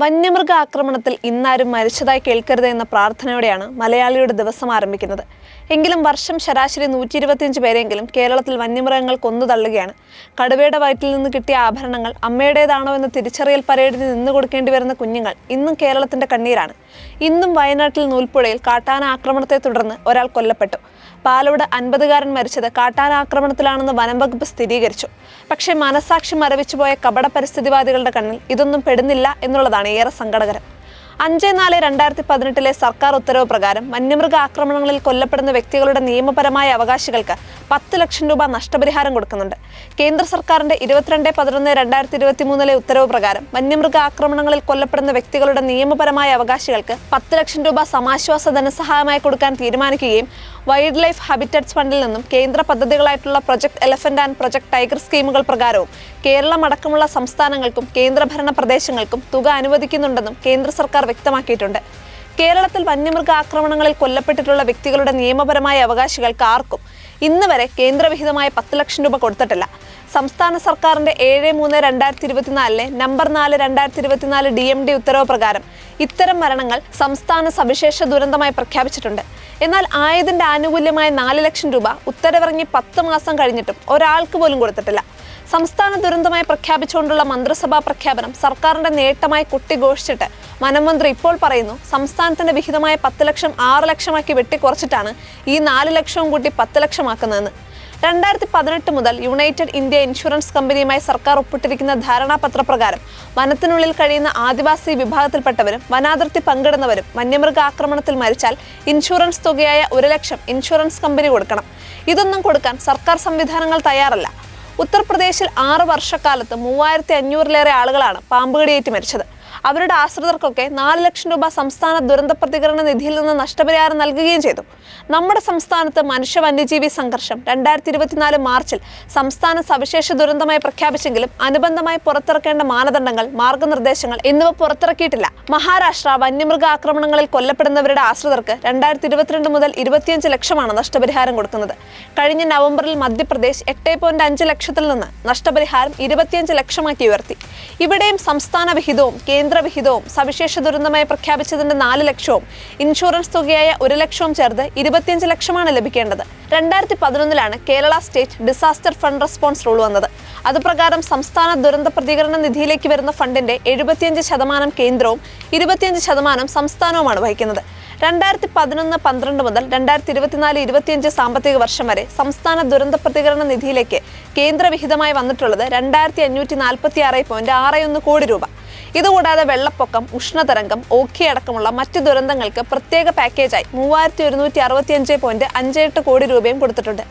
വന്യമൃഗ ആക്രമണത്തിൽ ഇന്നാരും മരിച്ചതായി കേൾക്കരുത് എന്ന പ്രാർത്ഥനയോടെയാണ് മലയാളിയുടെ ദിവസം ആരംഭിക്കുന്നത്. എങ്കിലും വർഷം ശരാശരി നൂറ്റി ഇരുപത്തിയഞ്ച് പേരെങ്കിലും കേരളത്തിൽ വന്യമൃഗങ്ങൾ കൊന്നു തള്ളുകയാണ്. കടുവയുടെ വയറ്റിൽ നിന്ന് കിട്ടിയ ആഭരണങ്ങൾ അമ്മയുടേതാണോ എന്ന തിരിച്ചറിയൽ പരേഡിന് നിന്ന് കൊടുക്കേണ്ടി വരുന്ന കുഞ്ഞുങ്ങൾ ഇന്നും കേരളത്തിന്റെ കണ്ണീരാണ്. ഇന്നും വയനാട്ടിൽ നൂൽപ്പുഴയിൽ കാട്ടാന ആക്രമണത്തെ തുടർന്ന് ഒരാൾ കൊല്ലപ്പെട്ടു. പാലോട് അൻപതുകാരൻ മരിച്ചത് കാട്ടാന ആക്രമണത്തിലാണെന്ന് വനം വകുപ്പ് സ്ഥിരീകരിച്ചു. പക്ഷേ മനസാക്ഷി മരവിച്ചുപോയ കപട പരിസ്ഥിതിവാദികളുടെ കണ്ണിൽ ഇതൊന്നും പെടുന്നില്ല എന്നുള്ളതാണ് ഏറെ സങ്കടകരം. അഞ്ച് നാല് രണ്ടായിരത്തി പതിനെട്ടിലെ സർക്കാർ ഉത്തരവ് പ്രകാരം വന്യമൃഗ ആക്രമണങ്ങളിൽ കൊല്ലപ്പെടുന്ന വ്യക്തികളുടെ നിയമപരമായ അവകാശികൾക്ക് പത്ത് ലക്ഷം രൂപ നഷ്ടപരിഹാരം കൊടുക്കുന്നുണ്ട്. കേന്ദ്ര സർക്കാരിന്റെ ഇരുപത്തിരണ്ട് പതിനൊന്ന് രണ്ടായിരത്തി ഇരുപത്തി മൂന്നിലെ ഉത്തരവ് പ്രകാരം വന്യമൃഗ ആക്രമണങ്ങളിൽ കൊല്ലപ്പെടുന്ന വ്യക്തികളുടെ നിയമപരമായ അവകാശികൾക്ക് പത്ത് ലക്ഷം രൂപ സമാശ്വാസ ധനസഹായമായി കൊടുക്കാൻ തീരുമാനിക്കുകയും വൈൽഡ് ലൈഫ് ഹാബിറ്ററ്റ്സ് ഫണ്ടിൽ നിന്നും കേന്ദ്ര പദ്ധതികളായിട്ടുള്ള project elephant and project tiger സ്കീമുകൾ പ്രകാരവും കേരളം അടക്കമുള്ള സംസ്ഥാനങ്ങൾക്കും കേന്ദ്രഭരണ പ്രദേശങ്ങൾക്കും തുക അനുവദിക്കുന്നുണ്ടെന്നും കേന്ദ്ര സർക്കാർ വ്യക്തമാക്കിയിട്ടുണ്ട്. കേരളത്തിൽ വന്യമൃഗ ആക്രമണങ്ങളിൽ കൊല്ലപ്പെട്ടിട്ടുള്ള വ്യക്തികളുടെ നിയമപരമായ അവകാശികൾക്ക് ആർക്കും ഇന്ന് വരെ കേന്ദ്രവിഹിതമായ പത്ത് ലക്ഷം രൂപ കൊടുത്തിട്ടില്ല. സംസ്ഥാന സർക്കാരിന്റെ ഏഴ് മൂന്ന് രണ്ടായിരത്തി ഇരുപത്തിനാലിലെ നമ്പർ നാല് രണ്ടായിരത്തി ഇരുപത്തിനാല് ഡി എം ഡി ഉത്തരവ് പ്രകാരം ഇത്തരം മരണങ്ങൾ സംസ്ഥാന സവിശേഷ ദുരന്തമായി പ്രഖ്യാപിച്ചിട്ടുണ്ട്. എന്നാൽ ആയതിന്റെ ആനുകൂല്യമായ നാല് ലക്ഷം രൂപ ഉത്തരവിറങ്ങി പത്ത് മാസം കഴിഞ്ഞിട്ടും ഒരാൾക്ക് പോലും കൊടുത്തിട്ടില്ല. സംസ്ഥാന ദുരന്തമായി പ്രഖ്യാപിച്ചുകൊണ്ടുള്ള മന്ത്രിസഭാ പ്രഖ്യാപനം സർക്കാരിന്റെ നേട്ടമായി കുട്ടിഘോഷിച്ചിട്ട് വനമന്ത്രി ഇപ്പോൾ പറയുന്നു സംസ്ഥാനത്തിന്റെ വിഹിതമായ പത്ത് ലക്ഷം ആറ് ലക്ഷമാക്കി വെട്ടിക്കുറച്ചിട്ടാണ് ഈ നാല് ലക്ഷവും കൂട്ടി പത്ത് ലക്ഷമാക്കുന്നതെന്ന്. രണ്ടായിരത്തി പതിനെട്ട് മുതൽ യുണൈറ്റഡ് ഇന്ത്യ ഇൻഷുറൻസ് കമ്പനിയുമായി സർക്കാർ ഒപ്പിട്ടിരിക്കുന്ന ധാരണാപത്ര പ്രകാരം വനത്തിനുള്ളിൽ കഴിയുന്ന ആദിവാസി വിഭാഗത്തിൽപ്പെട്ടവരും വനാതിർത്തി പങ്കിടുന്നവരും വന്യമൃഗ ആക്രമണത്തിൽ മരിച്ചാൽ ഇൻഷുറൻസ് തുകയായ ഒരു ലക്ഷം ഇൻഷുറൻസ് കമ്പനി കൊടുക്കണം. ഇതൊന്നും കൊടുക്കാൻ സർക്കാർ സംവിധാനങ്ങൾ തയ്യാറല്ല. ഉത്തർപ്രദേശിൽ ആറ് വർഷക്കാലത്ത് മൂവായിരത്തി അഞ്ഞൂറിലേറെ ആളുകളാണ് പാമ്പുകടിയേറ്റ് മരിച്ചത്. അവരുടെ ആശ്രിതർക്കൊക്കെ നാല് ലക്ഷം രൂപ സംസ്ഥാന ദുരന്ത പ്രതികരണ നിധിയിൽ നിന്ന് നഷ്ടപരിഹാരം നൽകുകയും ചെയ്തു. നമ്മുടെ സംസ്ഥാനത്ത് മനുഷ്യ വന്യജീവി സംഘർഷം രണ്ടായിരത്തി ഇരുപത്തിനാല് മാർച്ചിൽ സംസ്ഥാന സവിശേഷ ദുരന്തമായി പ്രഖ്യാപിച്ചെങ്കിലും അനുബന്ധമായി പുറത്തിറക്കേണ്ട മാനദണ്ഡങ്ങൾ മാർഗനിർദ്ദേശങ്ങൾ എന്നിവ പുറത്തിറക്കിയിട്ടില്ല. മഹാരാഷ്ട്ര വന്യമൃഗ ആക്രമണങ്ങളിൽ കൊല്ലപ്പെടുന്നവരുടെ ആശ്രിതർക്ക് രണ്ടായിരത്തി ഇരുപത്തിരണ്ട് മുതൽ ഇരുപത്തിയഞ്ച് ലക്ഷമാണ് നഷ്ടപരിഹാരം കൊടുക്കുന്നത്. കഴിഞ്ഞ നവംബറിൽ മധ്യപ്രദേശ് എട്ട് പോയിന്റ് അഞ്ച് ലക്ഷത്തിൽ നിന്ന് നഷ്ടപരിഹാരം ഇരുപത്തിയഞ്ച് ലക്ഷമാക്കി ഉയർത്തി. ഇവിടെയും സംസ്ഥാന വിഹിതവും കേന്ദ്ര വിഹിതവും സവിശേഷ ദുരന്തമായി പ്രഖ്യാപിച്ചതിന്റെ നാല് ലക്ഷവും ഇൻഷുറൻസ് തുകയായ ഒരു ലക്ഷവും ചേർത്ത് ഇരുപത്തിയഞ്ച് ലക്ഷമാണ് ലഭിക്കേണ്ടത്. രണ്ടായിരത്തി പതിനൊന്നിലാണ് Kerala state disaster fund response rule വന്നത്. അതുപ്രകാരം സംസ്ഥാന ദുരന്ത പ്രതികരണ നിധിയിലേക്ക് വരുന്ന ഫണ്ടിന്റെ എഴുപത്തിയഞ്ച് ശതമാനം കേന്ദ്രവും ഇരുപത്തിയഞ്ച് ശതമാനം സംസ്ഥാനവുമാണ് വഹിക്കുന്നത്. രണ്ടായിരത്തി പതിനൊന്ന് പന്ത്രണ്ട് മുതൽ രണ്ടായിരത്തി ഇരുപത്തിനാല് ഇരുപത്തിയഞ്ച് സാമ്പത്തിക വർഷം വരെ സംസ്ഥാന ദുരന്ത പ്രതികരണ നിധിയിലേക്ക് കേന്ദ്രവിഹിതമായി വന്നിട്ടുള്ളത് രണ്ടായിരത്തി അഞ്ഞൂറ്റി നാൽപ്പത്തി ആറ് പോയിന്റ് ആറ് ഒന്ന് കോടി രൂപ. ഇതുകൂടാതെ വെള്ളപ്പൊക്കം ഉഷ്ണതരംഗം ഓഖി അടക്കമുള്ള മറ്റ് ദുരന്തങ്ങൾക്ക് പ്രത്യേക പാക്കേജായി മൂവായിരത്തി ഒരുന്നൂറ്റി അറുപത്തി അഞ്ച് പോയിന്റ് അഞ്ച് എട്ട് കോടി രൂപയും കൊടുത്തിട്ടുണ്ട്.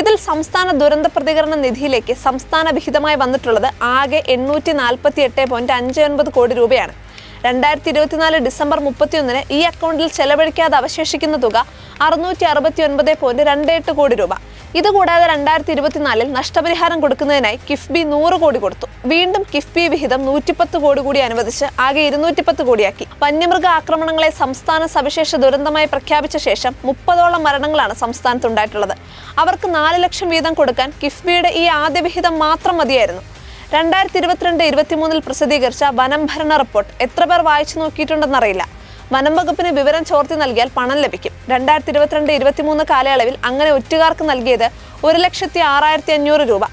ഇതിൽ സംസ്ഥാന ദുരന്ത പ്രതികരണ നിധിയിലേക്ക് സംസ്ഥാന വിഹിതമായി വന്നിട്ടുള്ളത് ആകെ എണ്ണൂറ്റി നാൽപ്പത്തി എട്ട് പോയിന്റ് അഞ്ച് ഒൻപത് കോടി രൂപയാണ്. രണ്ടായിരത്തി ഇരുപത്തിനാല് ഡിസംബർ മുപ്പത്തിയൊന്നിന് ഈ അക്കൗണ്ടിൽ ചെലവഴിക്കാതെ അവശേഷിക്കുന്ന തുക അറുന്നൂറ്റി അറുപത്തി ഒൻപത് പോയിന്റ് രണ്ട് എട്ട് കോടി രൂപ. ഇതുകൂടാതെ രണ്ടായിരത്തി ഇരുപത്തിനാലിൽ നഷ്ടപരിഹാരം കൊടുക്കുന്നതിനായി കിഫ്ബി നൂറ് കോടി കൊടുത്തു. വീണ്ടും കിഫ്ബി വിഹിതം നൂറ്റിപ്പത്ത് കോടി കൂടി അനുവദിച്ച് ആകെ ഇരുന്നൂറ്റിപ്പത്ത് കോടിയാക്കി. വന്യമൃഗ ആക്രമണങ്ങളെ സംസ്ഥാന സവിശേഷ ദുരന്തമായി പ്രഖ്യാപിച്ച ശേഷം മുപ്പതോളം മരണങ്ങളാണ് സംസ്ഥാനത്തുണ്ടായിട്ടുള്ളത്. അവർക്ക് നാല് ലക്ഷം വീതം കൊടുക്കാൻ കിഫ്ബിയുടെ ഈ ആദ്യ വിഹിതം മാത്രം മതിയായിരുന്നു. രണ്ടായിരത്തി ഇരുപത്തിരണ്ട് ഇരുപത്തിമൂന്നിൽ പ്രസിദ്ധീകരിച്ച വനം ഭരണ റിപ്പോർട്ട് എത്ര പേർ വായിച്ചു നോക്കിയിട്ടുണ്ടെന്നറിയില്ല. വനം വകുപ്പിന് വിവരം ചോർത്തി നൽകിയാൽ പണം ലഭിക്കും. രണ്ടായിരത്തി ഇരുപത്തിരണ്ട് ഇരുപത്തിമൂന്ന് കാലയളവിൽ അങ്ങനെ ഒറ്റുകാർക്ക് നൽകിയത് ഒരു ലക്ഷത്തി ആറായിരത്തി അഞ്ഞൂറ് രൂപ.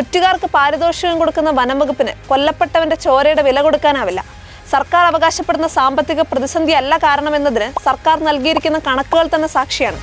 ഒറ്റുകാർക്ക് പാരിതോഷികം കൊടുക്കുന്ന വനം വകുപ്പിന് കൊല്ലപ്പെട്ടവന്റെ ചോരയുടെ വില കൊടുക്കാനാവില്ല. സർക്കാർ അവകാശപ്പെടുന്ന സാമ്പത്തിക പ്രതിസന്ധി അല്ല കാരണമെന്നതിന് സർക്കാർ നൽകിയിരിക്കുന്ന കണക്കുകൾ തന്നെ സാക്ഷിയാണ്.